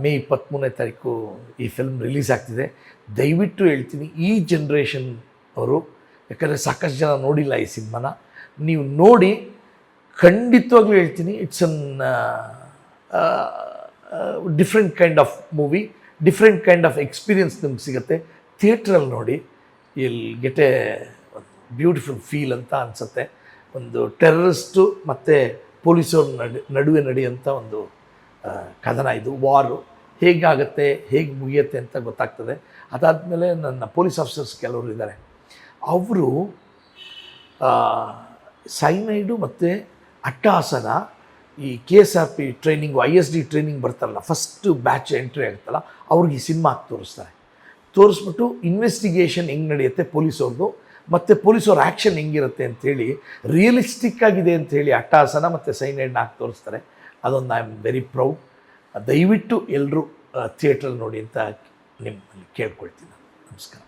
ಮೇ ಇಪ್ಪತ್ತ್ಮೂರನೇ ತಾರೀಕು ಈ ಫಿಲ್ಮ್ ರಿಲೀಸ್ ಆಗ್ತಿದೆ. ದಯವಿಟ್ಟು ಹೇಳ್ತೀನಿ, ಈ ಜನ್ರೇಷನ್ ಅವರು, ಯಾಕಂದರೆ ಸಾಕಷ್ಟು ಜನ ನೋಡಿಲ್ಲ ಈ ಸಿನಿಮಾನ, ನೀವು ನೋಡಿ ಖಂಡಿತವಾಗ್ಲೂ ಹೇಳ್ತೀನಿ it's an different kind of movie different kind of experience ನಿಮ್ಗೆ ಸಿಗುತ್ತೆ. ಥಿಯೇಟ್ರಲ್ಲಿ ನೋಡಿ ಇಲ್ ಗೆಟ್ ಎ ಬ್ಯೂಟಿಫುಲ್ ಫೀಲ್ ಅಂತ ಅನಿಸುತ್ತೆ. ಒಂದು ಟೆರರಿಸ್ಟು ಮತ್ತು ಪೊಲೀಸವ್ರ ನಡು, ನಡುವೆ ನಡೆಯುವಂಥ ಒಂದು ಕದನ, ಇದು ವಾರು ಹೇಗಾಗುತ್ತೆ, ಹೇಗೆ ಮುಗಿಯುತ್ತೆ ಅಂತ ಗೊತ್ತಾಗ್ತದೆ. ಅದಾದಮೇಲೆ ನನ್ನ ಪೊಲೀಸ್ ಆಫೀಸರ್ಸ್ ಕೆಲವರು ಇದ್ದಾರೆ. ಅವರು ಸೈನೈಡು ಮತ್ತು ಅಟ್ಟಾಸನ ಈ K S R P training I S D training ಬರ್ತಾರಲ್ಲ ಫಸ್ಟು ಬ್ಯಾಚ್ ಎಂಟ್ರಿ ಆಗುತ್ತಲ್ಲ, ಅವ್ರಿಗೆ ಈ ಸಿನಿಮಾ ತೋರಿಸ್ತಾರೆ. ತೋರಿಸ್ಬಿಟ್ಟು ಇನ್ವೆಸ್ಟಿಗೇಷನ್ ಹೆಂಗೆ ನಡೆಯುತ್ತೆ ಪೊಲೀಸವ್ರದ್ದು ಮತ್ತು ಪೊಲೀಸವ್ರ ಆ್ಯಕ್ಷನ್ ಹೆಂಗಿರುತ್ತೆ ಅಂಥೇಳಿ ರಿಯಲಿಸ್ಟಿಕ್ ಆಗಿದೆ ಅಂಥೇಳಿ ಅಟ್ಟಾಸನ ಮತ್ತು ಸೈನೈಡ್ನ ಹಾಕಿ ತೋರಿಸ್ತಾರೆ. ಅದೊಂದು ಐ ಆಮ್ ವೆರಿ ಪ್ರೌಡ್ ದಯವಿಟ್ಟು ಎಲ್ಲರೂ ಥಿಯೇಟ್ರಲ್ಲಿ ನೋಡಿ ಅಂತ ನಿಮ್ಮಲ್ಲಿ ಕೇಳ್ಕೊಳ್ತೀನಿ. ನಮಸ್ಕಾರ